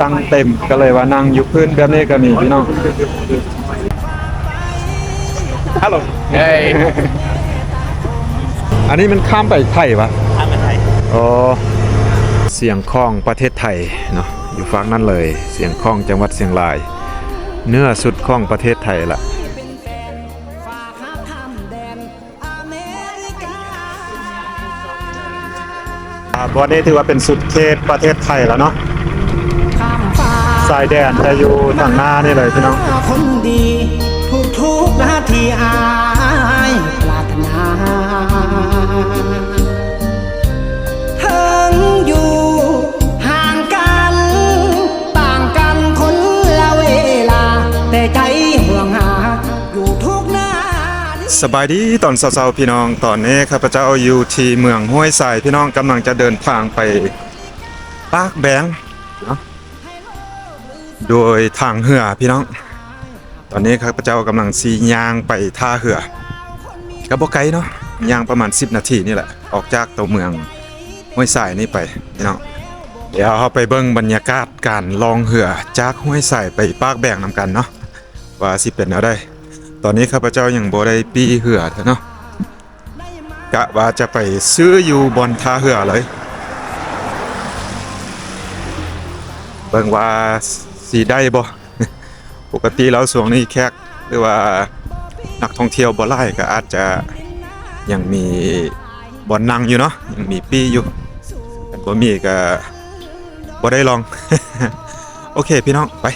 ตั้งเต็มก็เลยว่านั่งอยู่พื้นแบบนี้ก็มีพี่น้องฮัลโหลเฮ้ยอันนี้มันข้ามไปไทยปะทำอะไรอ๋อเสียงคล้องประเทศไทยเนาะอยู่ฝั่งนั้นเลย เสียงคล้องจังหวัดเชียงราย เนื้อสุดคล้องประเทศไทยละเป็นแฟนฝากหาคำแดนอเมริกาอ่าบอดี้ถือว่าเป็นสุดเขตประเทศไทยแล้วเนาะข้ามฟ้า สายแดนจะอยู่ทางหน้านี่เลยพี่น้องคนดีทุกทุกๆนาทีอายปรารถนาถึงอยู่ห่างกัน ต่างกันคนละเวลา แต่ใจห่วงหาอยู่ทุกนาทีสบายดีตอนเช้าๆพี่น้องตอนนี้ข้าพเจ้าอยู่ที่เมืองห้วยทรายพี่น้องกำลังจะเดินทางไปปากแบงเนาะ โดยทางเหือพี่น้อง ตอนนี้ข้าพเจ้ากำลังซียางไปท่าเหือกับบ่ไกลเนาะยางประมาณ 10 นาทีนี่แหละ ออกจากตัวเมืองห้วยทรายนี่ไปพี่น้องเดี๋ยวเราไปเบิ่งบรรยากาศการลองเหือจากห้วยทรายไปปากแบ่งนำกันเนาะว่าสิเป็นแนวใดตอนนี้ข้าพเจ้ายังบ่ได้ปีเหือเถอะเนาะกะว่าจะไปซื้ออยู่บนท่าเหือเลย เบิ่งว่า สีได้บ่ปกติแล้วช่วงนี้แขกหรือว่านักท่องเที่ยวบ่หลายก็อาจจะยังมีบ่อนนั่งอยู่เนาะยังมีปี้อยู่แต่บ่มีก็บ่ได้ลอง โอเคพี่น้องไป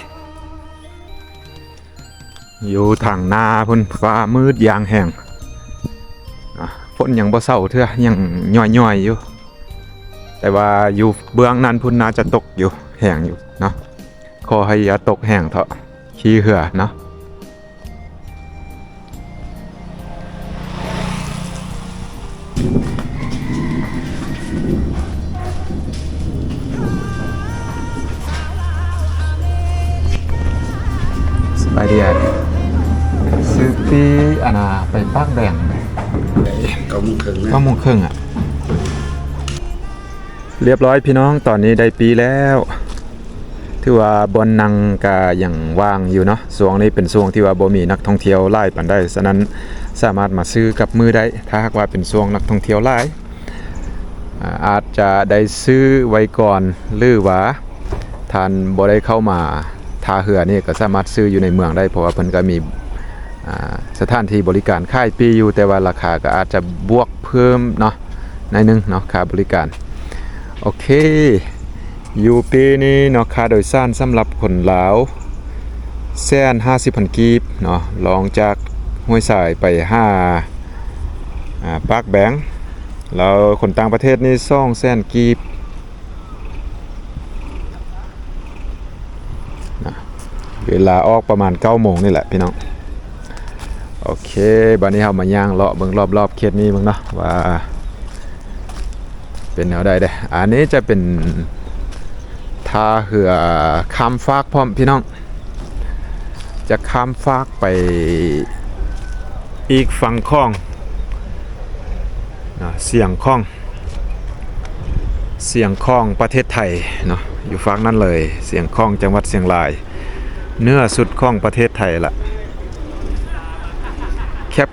อยู่ทางนาพุ่นฟ้ามืดยางแห้งฝนยังบ่เศร้าเทื่อยังย่อยๆอยู่ แต่ว่าอยู่เบื้องนั้นพุ่นน่าจะตกอยู่แห้งอยู่เนาะ ขอให้อย่าตกแห้งเถอะขี้เหือเนาะสบายดีอะซื้อปีอันน่ะไปปากแดงก็มึงถึงก็โมงครึ่งอะ เรียบร้อยพี่น้องตอนนี้ได้ปีแล้ว ถือว่าบอนนังกายังว่างอยู่เนาะช่วงนี้เป็นช่วงที่ว่าบ่มีนักท่องเที่ยวหลายปานใดฉะนั้นสามารถมาซื้อกับมือได้ ถ้าหากว่าเป็นช่วงนักท่องเที่ยวหลายอ่าอาจจะได้ซื้อไว้ก่อนหรือว่าทานบ่ได้เข้ามาท่าเรือนี่ก็สามารถซื้ออยู่ในเมืองได้เพราะว่าเพิ่นก็มีอ่าสถานที่บริการค่ายปีอยู่แต่ว่าราคาก็อาจจะบวกเพิ่มเนาะในนึงเนาะค่าบริการ โอเค อยู่ปีนี้เนาะค่าโดยสารสำหรับคนลาวแสนห้าสิบพันกีบเนาะลองจากห้วยสายไปห้าอ่าปากแบงแล้วคนต่างประเทศนี่ซ่องแสนกีบเวลาออกประมาณ9โมงนี่แหละพี่น้องโอเคบัดนี้เรามาย่างเลาะเบิ่งรอบๆเขตนี้เบิ่งเนาะว่า เป็นแนวใดเด้อันนี้จะเป็น ท่าเรือข้ามฟากพร้อมพี่น้อง จะข้ามฟากไปอีกฝั่งคลองเสียงคลอง เสียงคลองประเทศไทยเนาะอยู่ฝั่งนั้นเลย เสียงคลองจังหวัดเชียงราย เนื้อสุดคลองประเทศไทยละ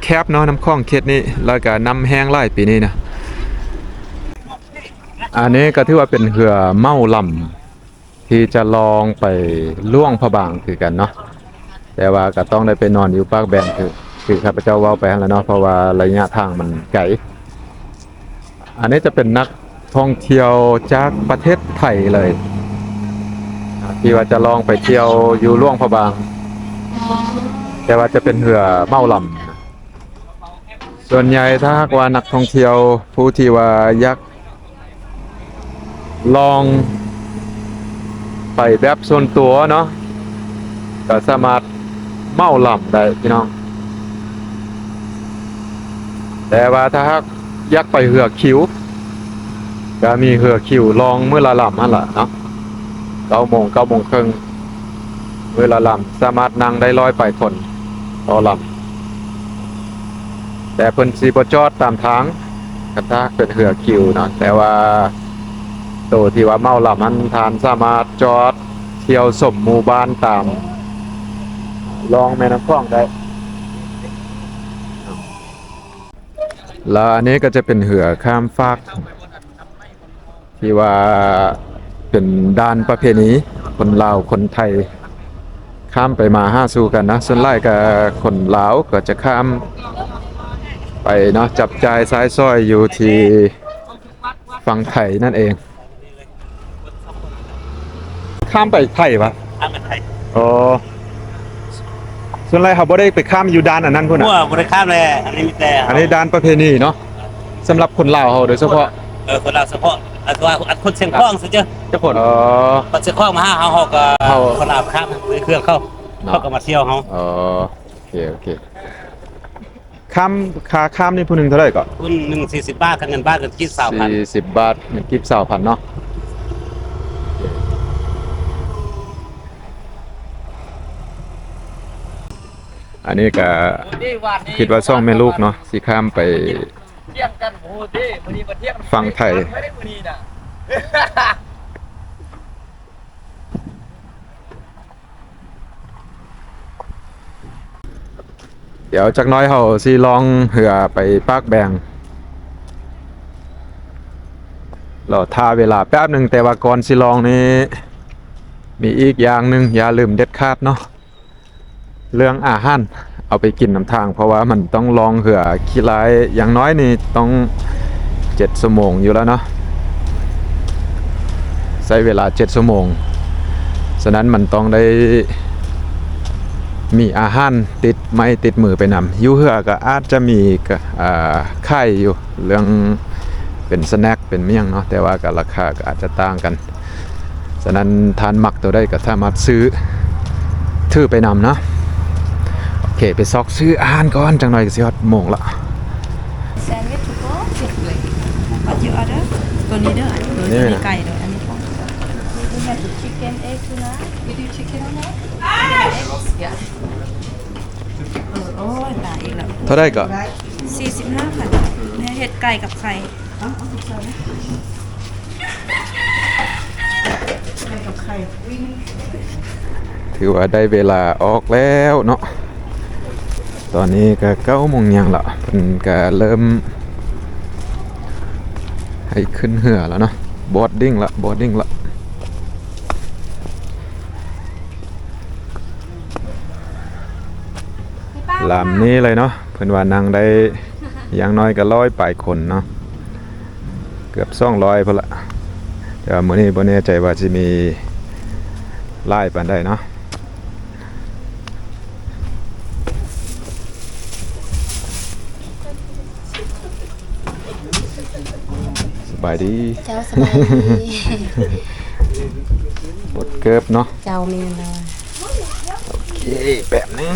แคบๆเนาะน้ำคลองเขตนี้แล้วก็น้ำแห้งไล่ปีนี้นะอันนี้ก็ถือว่าเป็นเรือเมาลำ ที่จะลองไปล่วงพระบางคือกันเนาะแต่ว่าก็ต้องได้ไปนอนอยู่ปากแบนคือคือข้าพเจ้าว้าไปแล้วเนาะเพราะว่าระยะทางมันไกลอันนี้จะเป็นนักท่องเที่ยวจากประเทศไทยเลยที่ว่าจะลองไปเที่ยวอยู่ล่วงพระบาง แต่ว่าจะเป็นเรือเมาลำส่วนใหญ่ถ้าหากว่านักท่องเที่ยวผู้ที่ว่ายักลอง ไปแบบส่วนตัวเนาะก็สามารถเมาลำได้พี่น้อง แต่ว่าถ้าหากอยักไปเหือกคิวก็มีเหือกคิวลองเมื่อละลำนั่นแหละเนาะเก้าโมงเก้าโมงครึ่งเวลาลำสามารถนั่งได้ร้อยไปคนต่อลำแต่เพิ่นสิบ่จอดตามทางกระทากเป็นเหือคิวเนาะแต่ว่า ตัวที่ว่าเมาหลับมันทานสามารถจอดเที่ยวสมหมู่บ้านตามลองแม่น้ำคลองได้ แล้วอันนี้ก็จะเป็นเหือข้ามฟากที่ว่าเป็นด้านประเพณีคนลาวคนไทย ข้ามไปมาห้าสู่กันนะส่วนไล่กับคนลาวก็จะข้ามไปเนาะจับจ่ายซ้ายซ้อยอยู่ที่ฝั่งไทยนั่นเอง ข้ามไปไทยปะข้ามไปไทยอ๋อส่วนไรเขาบ่ได้ไปข้ามอยู่ด้านอันนั้นพุ่นมั่วอะบริข้ามเลยอันนี้มีแต่อันนี้ด้านประเพณีเนาะสำหรับคนลาวเขาโดยเฉพาะเออคนเราเฉพาะอันตัวอันคนเชียงคล้องสิเจ้าเจ้าคน อ๋อคนเชียงคล้องมาห้าเฮาเฮาก็เฮาคนลาวข้ามด้วยเครื่องเข้าเนาะเขาก็มาเที่ยวเฮาอ๋อโอเคโอเคข้ามค่าข้ามนี่ผู้หนึ่งเท่าไหร่ก็คุณหนึ่งสี่สิบบาทกับเงินบ้านกันคิดสามพันสี่สิบบาทเงินกิฟต์สาวพันเนาะ อันนี้ก็คิดว่าซ่องแม่ลูกเนาะสิข้ามไปเที่ยงกันโอ้โหดิวันนี้มาเที่ยงฟังไทยไม่ได้วันนี้นะเดี๋ยวจักหน้อยเขาสิลองเหือไปปากแบงเราทาเวลาแป๊บหนึ่งแต่ว่าก่อนสิลองนี้ มีอีกอย่างหนึ่งอย่าลืมเด็ดขาดเนาะ เรื่องอาหารเอาไปกินน้ำทาง เพราะว่ามันต้องลองเหือขี้ร้ายอย่างน้อยนี่ต้องเจ็ดชั่วโมงอยู่แล้วเนาะใช้เวลาเจ็ดชั่วโมง ฉะนั้นมันต้องได้มีอาหารติดไม้ติดมือไปนำยูเหือก็อาจจะมีก็อ่าไข่อยู่เรื่องเป็นสแน็คเป็นเมี่ยงเนาะแต่ว่าก็ราคาก็อาจจะต่างกัน ฉะนั้นทานหมักตัวได้ก็สามารถซื้อถือไปนำเนาะ เค ไปซอกซื้ออาหารก่อนจังหน่อยก็สิฮอดโมงละ Sandwich to go simply. What you order? ตัวนี้เด้ออันนี้ตัวนี้ไก่เด้ออันนี้ของ We have the chicken egg tonight. We do chicken on that? Yeah. เออโอ้ยตายอีกแล้วเท่าได้ก็45ค่ะเนี่ยเห็ดไก่กับไข่ถือว่าได้เวลาออกแล้วเนาะ ตอนนี้ก็เก้าโมงยังละเพิ่นก็เริ่ม ให้ขึ้นเหือแล้วเนาะบอดดิ้งละบอดดิ้งละลำนี้เลยเนาะเพิ่อนว่านั่งได้อย่างน้อยก็ร้อยปลายคนเนาะเกือบสองร้อยพอละแต่ว่ามื้อนี้บ่แน่ใจว่าสิมีไล่ปานใดเนาะายดี เจ้าสบายดีบดเกิบเนาะ เจ้ามีอะไรโอเคแบบนี้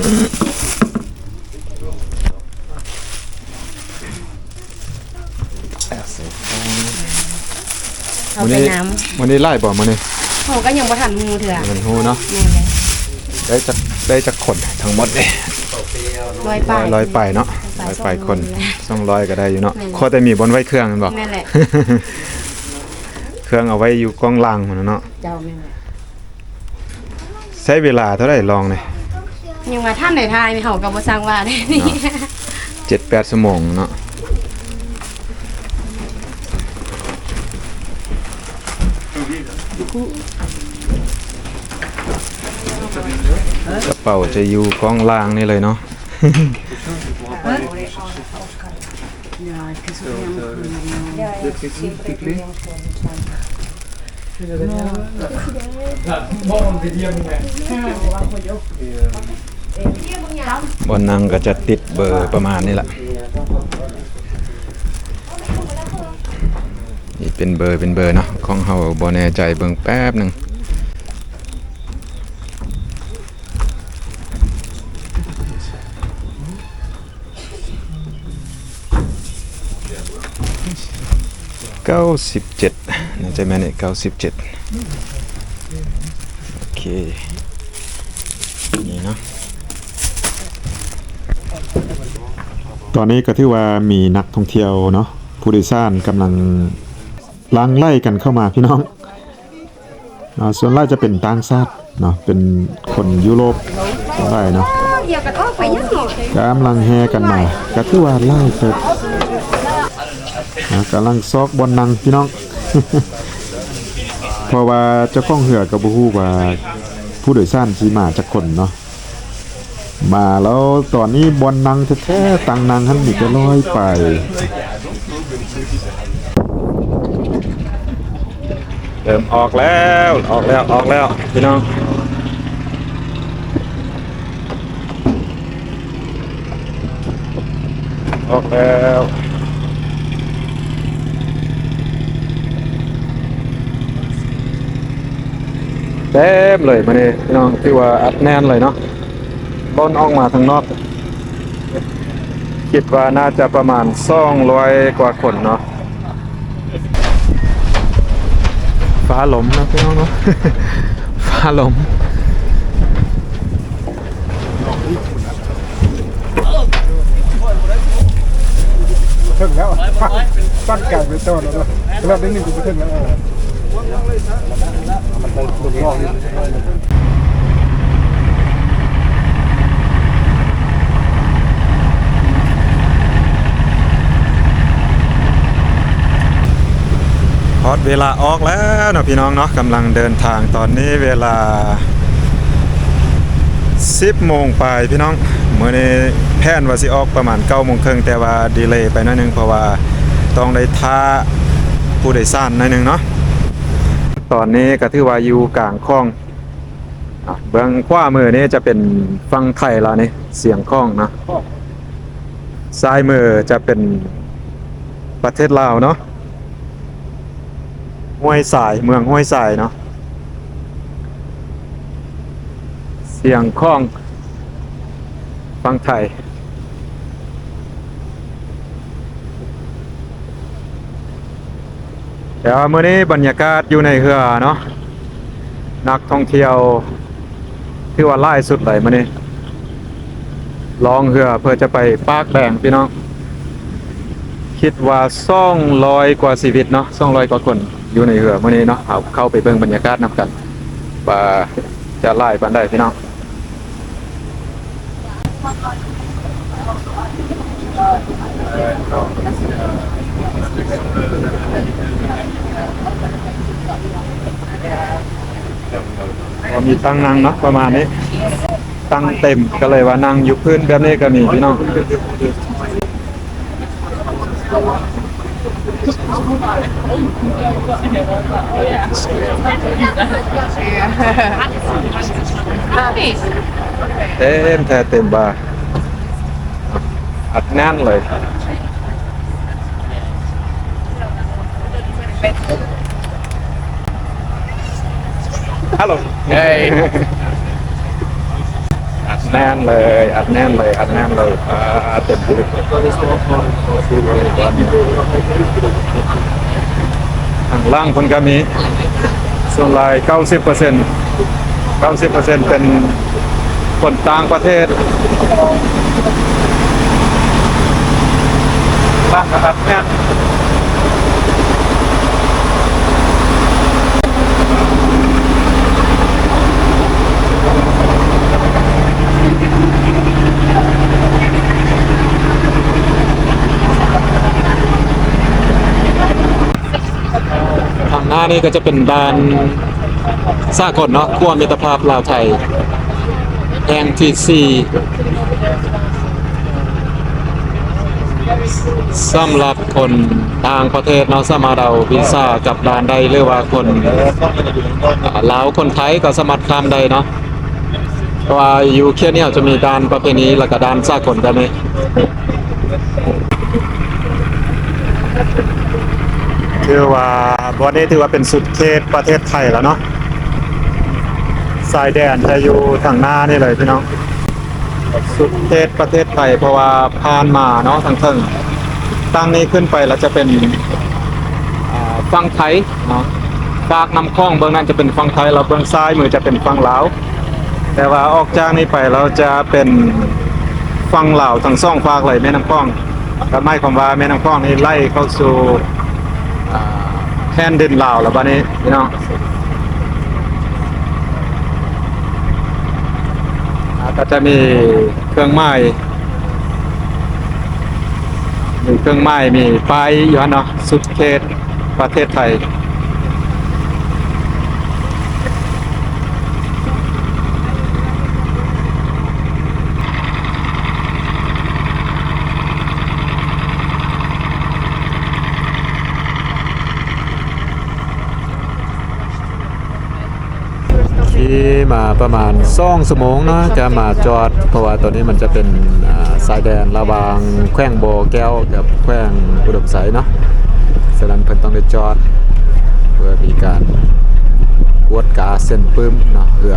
เอาไปน้วันนี้ไล่บ่มื้อนี้ำเขาก็ยังบ่ทันมูเถื่อมันฮู้เนาะ แม่เลยได้จักได้จักคนทั้งหมดนี่ร้อยร้ป้าอยยร้อยไปเนาะ ร้ร้ออยยไปไปคนสองร้อยสองร้อยก็ได้อยู่เนาะแม่นขอแต่มีบนไว้เครื่องแมันบ่แม่แหละเครื่องเอาไว้อยู่กองล่างมันน่ะเนาะเจ้าแม่เลยใช้เวลาเท่าไหร่ลองนี่ยังว่าท่านไหนทายไม่เขาก็บ่สร้างว่าได้นี่7-8ชั่วโมงเนาะกระเป๋าจะอยู่กองล่างนี่เลยเนาะ บนนังก็จะติดเบอร์ประมาณนี้แหละนี่เป็นเบอร์เป็นเบอร์เนาะของเฮาบ่แน่ใจเบิ่งแป๊บหนึ่ง ก้าสิบเจ็ดน่าจะแม่นเก้าสิบเจ็ดโอเค นี่เนาะตอนนี้ก็ถือว่ามีนักท่องเที่ยวเนาะผู้โดยสารกำลังล้างไล่กันเข้ามาพี่น้องอ่าส่วนใหญ่จะเป็นต่างชาติเนาะเป็นคนยุโรปส่วนใหญ่เนาะเดียวกันออกไปยังหน่อยกำลังแห่กันมาก็ถือว่าไล่เติบ กำลังซอกบอลนังพี่น้อง เพราะว่าเจ้าของเหือก็บ่ฮู้ว่าผู้โดยสารสิมาจักคนเนาะมาแล้วตอนนี้บอลนังแท้ๆตังนังหันนี่ก็ลอยไปเริ่มออกแล้วออกแล้วออกแล้วพี่น้องออกแล้ว เต็มเลยมาเนี่ยพี่น้องที่ว่าอัดแน่นเลยเนาะบอลออกมาทางนอกคิดว่าน่าจะประมาณ200กว่าคนเนาะฟ้าหลมนะพี่น้องเนาะฟ้าหลมถึงแล้วตั้งไก่ไปต้นแล้วนะแล้วได้หนึ่งกูไปถึงแล้ว มันไปหลุดรอบนี่ฮอตเวลาออกแล้วนะพี่น้องเนาะกำลังเดินทางตอนนี้เวลา 10โมงไปพี่น้องเมื่อนี้แพนว่าสิออกประมาณ9โมงครึ่งแต่ว่าดีเลย์ไปน่อยหนึงเพราะว่าต้องได้ท่าผู้โดยสารหน่อยหนึงเนาะ ตอนนี้ก็ถือว่าอยู่กลางคลองเบื้องขวามือนี้จะเป็นฟังไทยล้วนี่เสียงคลองนะซ้ายมือจะเป็นประเทศลาวเนาะห้วยสายเมืองห้วยสายเนาะเสียงคล้องฟังไทย เดี๋ยวเมื้อนี้บรรยากาศอยู่ในเรือเนาะนักท่องเที่ยวที่ว่าไล่สุดเลยมื้อนี้ลองเรือเพื่อจะไปปากแดงพี่น้อง คิดว่าซ่องลอยกว่าชีวิตเนาะซ่องลอยกว่าคนอยู่ในเรือมื่อนี้เนาะเอาเข้าไปเบิ่งบรรยากาศนำกันว่าจะไล่ปันได้พี่น้อง ก็มีตั้งนั่งเนาะประมาณนี้ ตั้งเต็มก็เลยว่านั่งอยู่พื้นแบบนี้ก็มีพี่น้องเต็มแท้เต็มบาอัดแน่นเลย ฮัลโหลเฮ้ยอัดแน่นเลยอัดแน่นเลยอัดแน่นเลยอ่าเต็มที่ทางล่างคนก็มีส่วนราย90เปอร์เซ็นต์90เปอร์เซ็นต์เป็นคนต่างประเทศบ้างนะครับเนี่ยานี่ก็จะเป็นด่านสากลเนาะขั้วมิตรภาพลาวไทยแห่งที่สี่สำหรับคนต่างประเทศเนาะสามารถเอาวีซ่ากับด่านใดหรือว่าคนลาวคนไทยก็สามารถข้ามได้เนาะเพราะว่าอยู่เคียเนี่ยจะมีด่านประเพณีแล้วก็ด่านสากลกันไหมถือว่า บอนนี้ถือว่าเป็นสุดเขตประเทศไทยแล้วเนาะสายแดนจะอยู่ทางหน้านี่เลยพี่น้อง สุดเขตประเทศไทยเพราะว่าผ่านมาเนาะทางเทิงตั้งนี้ขึ้นไปแล้วจะเป็นอ่าฝั่งไทยเนาะปากน้ำคลองเบื้องนั้นจะเป็นฝั่งไทยแล้วเบื้องซ้ายมือจะเป็นฝั่งลาวแต่ว่าออกจากนี้ไปเราจะเป็นฝั่งลาวทั้งสองฝากเลยแม่น้ำคลองก็หมายความว่าแม่น้ำคลองนี่ไล่เข้าสู่ แค่นดินลาวแล้วบ้านนี้พี่น้องก็จะมีเครื่องไม้มีเครื่องไม้มีไฟย้อนเนาะสุดเขตประเทศไทย มาประมาณซ่องสมงเนาะจะมาจอด เพราะว่าตัวนี้มันจะเป็นสายแดนระหว่างแขวงโบแก้วกับแขวงอุดมไสเนาะฉะนั้นเพิ่นต้องได้จอด เพื่อมีการกวดกาเส้นปึ้มเนาะเพื่อ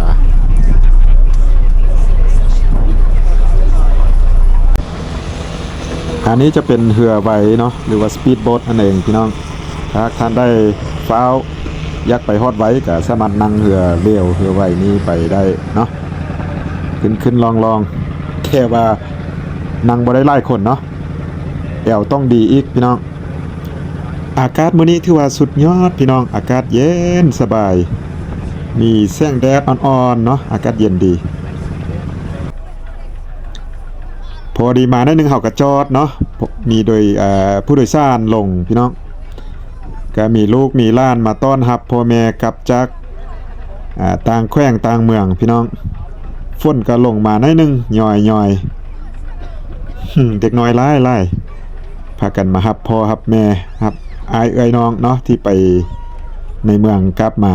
อันนี้จะเป็นเหือไวเนาะหรือว่าสปีดโบ๊ทนั่นเองพี่น้องถ้าท่านได้ฟ้าว ยักไปฮอดไว้ก็สามารถนั่งเหือเลี้ยวเหือไว้นี้ไปได้เนาะขึ้นขึ้นลองลองแค่ว่านั่งบ่ได้หลายคนเนาะแอวต้องดีอีกพี่น้อง อากาศมื้อนี้ถือว่าสุดยอดพี่น้องอากาศเย็นสบาย มีแสงแดดอ่อนๆเนาะอากาศเย็นดี พอดีมาได้หนึ่งเฮากระจอดเนาะมีโดยผู้โดยสารลงพี่น้อง ก็มีลูกมีล้านมาต้อนรับพ่อแม่กับจากต่างแขวงต่างเมืองพี่น้องฝนก็ลงมาหน่อยหนึงย่อยย่อยเด็กน้อยหลายหลายพากันมารับพ่อรับแม่รับอายเอ้ยน้องเนาะที่ไปในเมืองกลับมา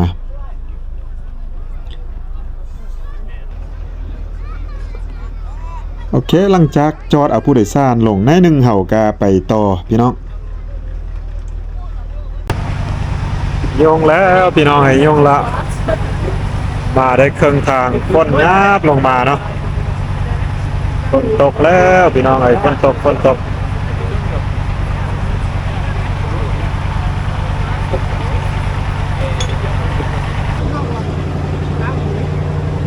โอเคหลังจากจอดเอาผู้โดยสารลงในหนึ่งเห่ากาไปต่อพี่น้อง ยงแล้วพี่น้องให้ยงละ มาได้เครึ่องทางฝนงาบลงมาเนาะฝนตกแล้วพี่น้องไอ้ฝนตกฝนตก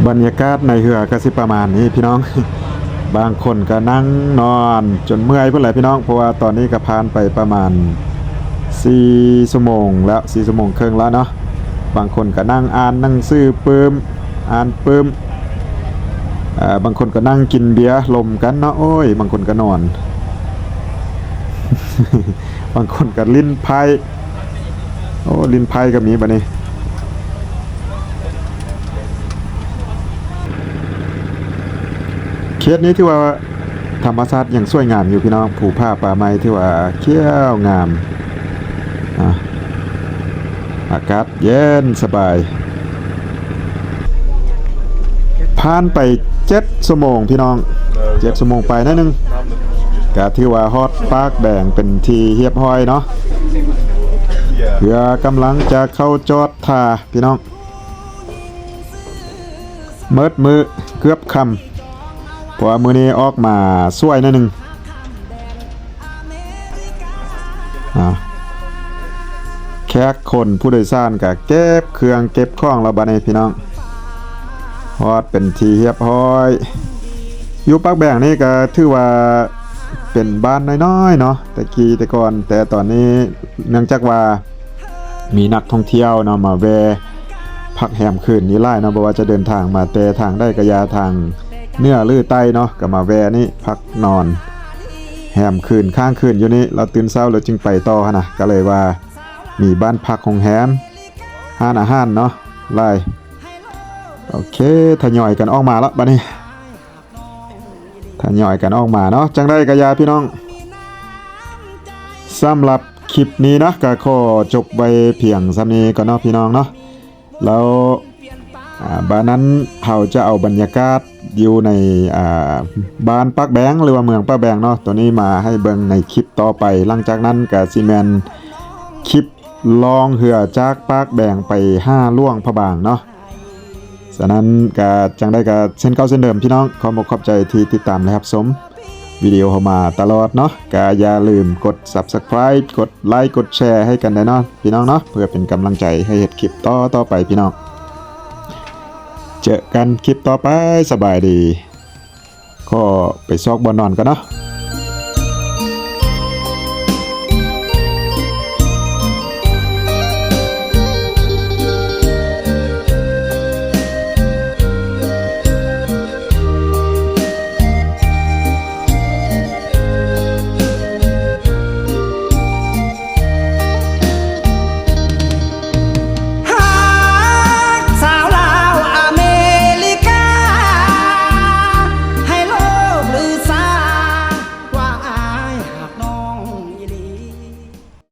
บรรยากาศในเหือก็สิประมาณนี้พี่น้อง บางคนก็นั่งนอนจนเมื่อยเพื่อนแหละพี่น้อง เพราะว่าตอนนี้ก็ผ่านไปประมาณ 4ชั่วโมงแล้ว4ชั่วโมงครึ่งแล้วเนาะบางคนก็นั่งอ่านหนังสือปื้มอ่านปื้มอ่าบางคนก็นั่งกินเบียร์ลมกันเนาะโอ้ย บางคนก็นอน บางคนก็ลิ้นไพ่โอ้ลิ้นไพ่ก็มีบัดนี้เคสนี้ที่ว่าธรรมชาติย่างสวยงามอยู่พี่น้อง ผูผ้าป่าไม้ที่ว่าเขี้ยวงาม อะอากาศเย็นสบาย ผ่านไปเจ็ดชั่วโมงพี่น้องเจ็ดชั่วโมงไปนั่นนึงกะที่ว่าฮอตปากแบ่งเป็นทีเฮียบห้อยเนาะเพื่อกำลังจะเข้าจอดท่าพี่น้องเมิดมือเกือบคำเพราะว่ามือนี้ออกมาสวยหนิดนึงอ่า แขกคนผู้โดยสารก็เก็บเครื่องเก็บข้องแล้วบัดนี้พี่น้องฮอดเป็นทีเรียบร้อยอยู่ปักแบ่งนี่ก็ถือว่าเป็นบ้านน้อยๆเนาะแต่กี้แต่ก่อนแต่ตอนนี้เนื่องจากว่ามีนักท่องเที่ยวเนาะมาแวะพักแหมคืนนี้ไล่เนาะบ่ว่าจะเดินทางมาแต่ทางได้กระยาทางเนื้อลื้อไตเนาะก็มาแวนี่พักนอนแหมคืนข้างคืนอยู่นี่เราตื่นเช้าแล้วจึงไปต่อนะก็เลยว่า มีบ้านพักของแฮมห้านอาหารเนาะไล่โอเคทยอยกันออกมาแล้วบัดนี้ทยอยกันออกมาเนาะจังได้กระยาพี่น้องสำหรับคลิปนี้นะก็ขอจบไว้เพียงสำนี้ก่อนเนาะพี่น้องเนาะแล้วบ้านนั้นเขาจะเอาบรรยากาศอยู่ในบ้านปักแบงหรือว่าเมืองปักแบงเนาะตัวนี้มาให้เบิ่งในคลิปต่อไป หลังจากนั้นก็สิแมนคลิป ลองเหือจากปักแบ่งไปห้าล่วงพระบางเนาะฉะนั้นก็จังได้ก็เช่นเก่าเช่นเดิมพี่น้องขอบอกขอบใจที่ติดตามนะครับสมวิดีโอเข้ามาตลอดเนาะก็อย่าลืมกด subscribe กดไลค์กดแชร์ให้กันได้เนาะพี่น้องเนาะเพื่อเป็นกำลังใจให้เฮ็ดคลิปต่อต่อไปพี่น้อง เจอกันคลิปต่อไปสบายดี ก็ไปซอกบอลนอนกันเนาะ